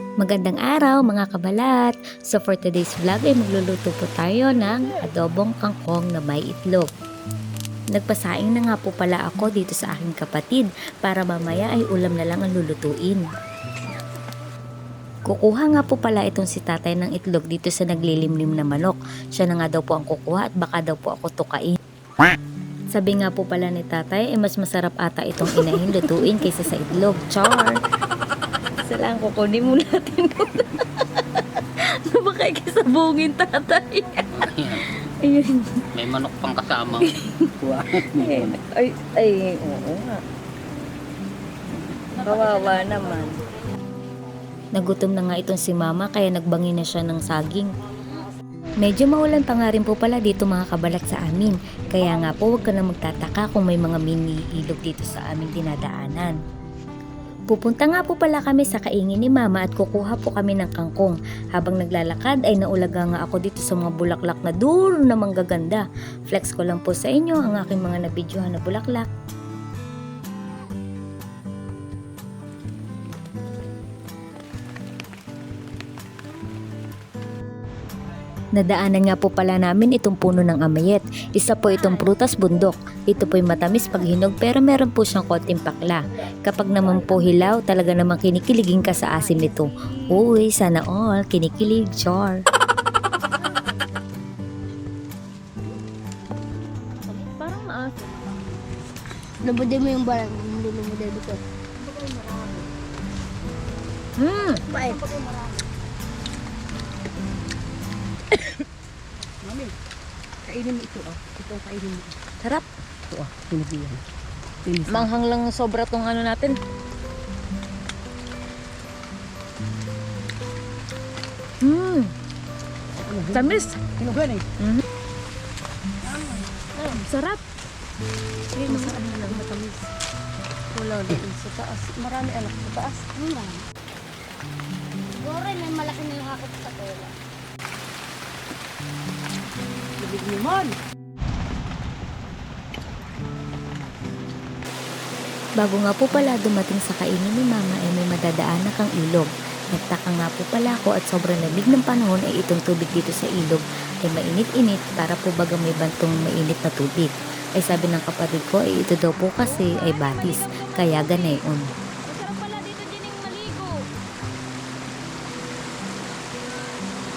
Magandang araw mga kabalat! So for today's vlog ay magluluto po tayo ng adobong kangkong na may itlog. Nagpasaing na nga po pala ako dito sa aking kapatid para mamaya ay ulam na lang ang lulutuin. Kukuha nga po pala itong si tatay ng itlog dito sa naglilimlim na manok. Siya na nga daw po ang kukuha at baka daw po ako tukain. Sabi nga po pala ni tatay, eh mas masarap ata itong inahin lutuin kaysa sa itlog. Char! Isa lang, kukunin mo natin muna. ano ba kay kisabungin tatay? Ayun. May manok pang kasama. Ay, ay, ay, oo nga. Kawawa naman. Nagutom na nga itong si mama kaya nagbangi na siya ng saging. Medyo maulan pa nga rin po pala dito mga kabalat sa amin. Kaya nga po huwag ka na magtataka kung may mga mini ilog dito sa aming dinadaanan. Pupunta nga po pala kami sa kaingin ni mama at kukuha po kami ng kangkong. Habang naglalakad ay naulaga nga ako dito sa mga bulaklak na duro na manggaganda. Flex ko lang po sa inyo ang aking mga nabidyohan na bulaklak. Nadaanan nga po pala namin itong puno ng amayet. Isa po itong prutas bundok. Ito po'y matamis pag hinog pero meron po siyang konting pakla. Kapag naman po hilaw, talaga namang kinikiligin ka sa asim nito. Uy, sana all, kinikilig, char. Parang maas. Lumudi mo yung barang. Hindi lumudi dito. Hmm, Bait. Kainin mo ito, oh. Ito ang kainin mo. sarap. Ito, oh. Pinabihan. Pinis. Manghang lang sobra tong ano natin. Hmm, tamis. Hinugan eh. Sarap. Hindi, masarap na lang matamis. Wala doon sa taas. Marami anak sa taas. Ano? Siguro may malaki na yung hakot sa tola. Libig naman. Bago nga po pala dumating sa kainin ni mama ay may madadaanan kang ilog. Nagtaka nga po pala ako at sobrang lamig ng panahon ay itong tubig dito sa ilog ay mainit-init para po baga may bantong mainit na tubig. Ay sabi ng kapatid ko ay ito daw po kasi ay batis, kaya ganayon.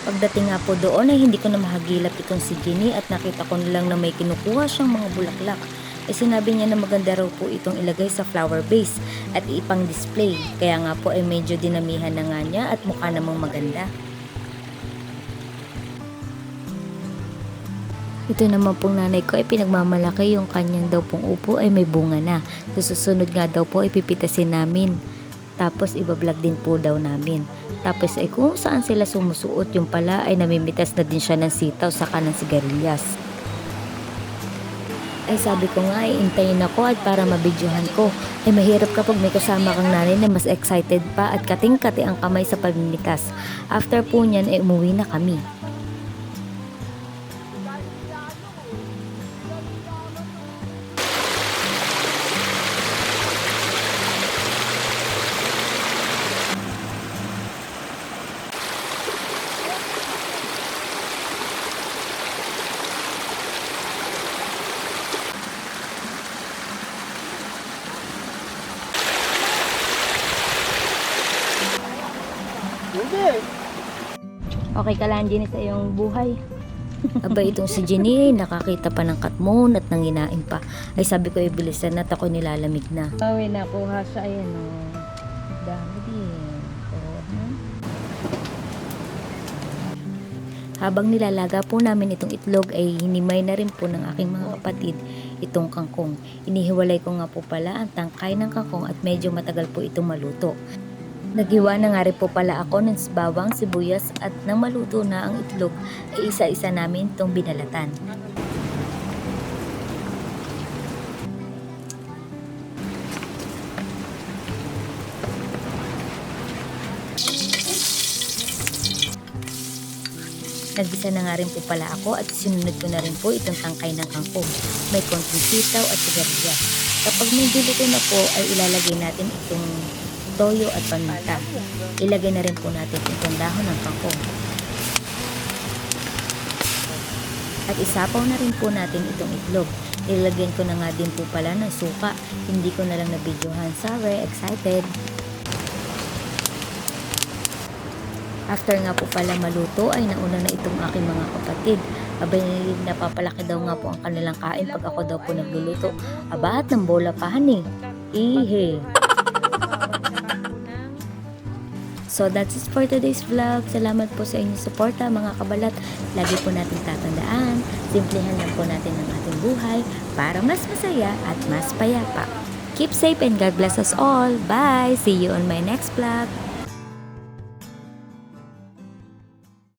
Pagdating nga po doon ay hindi ko na mahagilap itong si Ginny at nakita ko na lang na may kinukuha siyang mga bulaklak. Ay sinabi niya na maganda raw po itong ilagay sa flower vase at ipang display. Kaya nga po ay medyo dinamihan na nga niya at mukha namang maganda. Ito naman pong nanay ko ay pinagmamalaki yung kanyang daw pong upo ay may bunga na. Susunod nga daw po ay pipitasin namin. Tapos ibablog din po daw namin. Tapos ay kung saan sila sumusuot yung pala ay namimitas na din siya ng sitaw sa kanang sigarilyas. Ay sabi ko nga ay intayin ako at para mabidyohan ko. Ay mahirap kapag may kasama kang nanay na mas excited pa at kating-kati ang kamay sa pamimitas. After po niyan ay umuwi na kami. Hindi. Okay ka lang, Jenny, sa iyong buhay. Aba, itong si Jenny, nakakita pa ng katmon at nanginain pa. Ay, sabi ko, ibilisan na ako nilalamig na. Awi, nakuha siya, ayan, o. Dami din. Oh? Habang nilalaga po namin itong itlog ay hinimay na rin po ng aking mga kapatid itong kangkong. Inihiwalay ko nga po pala ang tangkay ng kangkong at medyo matagal po itong maluto. Naghiwa na nga rin po pala ako ng bawang, sibuyas at nang maluto na ang itlog ay isa-isa namin itong binalatan. Nagbisa na nga rin po pala ako at sinunod ko na rin po itong tangkay ng kangkong. May konting sitaw at sigarilyas. Kapag medyo luto na po ay ilalagay natin itong toyo at paminta. Ilagay na rin po natin itong dahon ng kangkong. At isapaw na rin po natin itong itlog. Ilagyan ko na nga din po pala ng suka. Hindi ko na lang nabidyohan. Sorry, excited. After nga po pala maluto ay nauna na itong aking mga kapatid. Abay napapalaki daw nga po ang kanilang kain pag ako daw po nagluluto. Aba at ng bola pa hani. Ihe. So that's it for today's vlog. Salamat po sa inyong suporta mga kabalat. Lagi po natin tatandaan, simplihan lang po natin ang ating buhay para mas masaya at mas payapa. Keep safe and God bless us all. Bye! See you on my next vlog.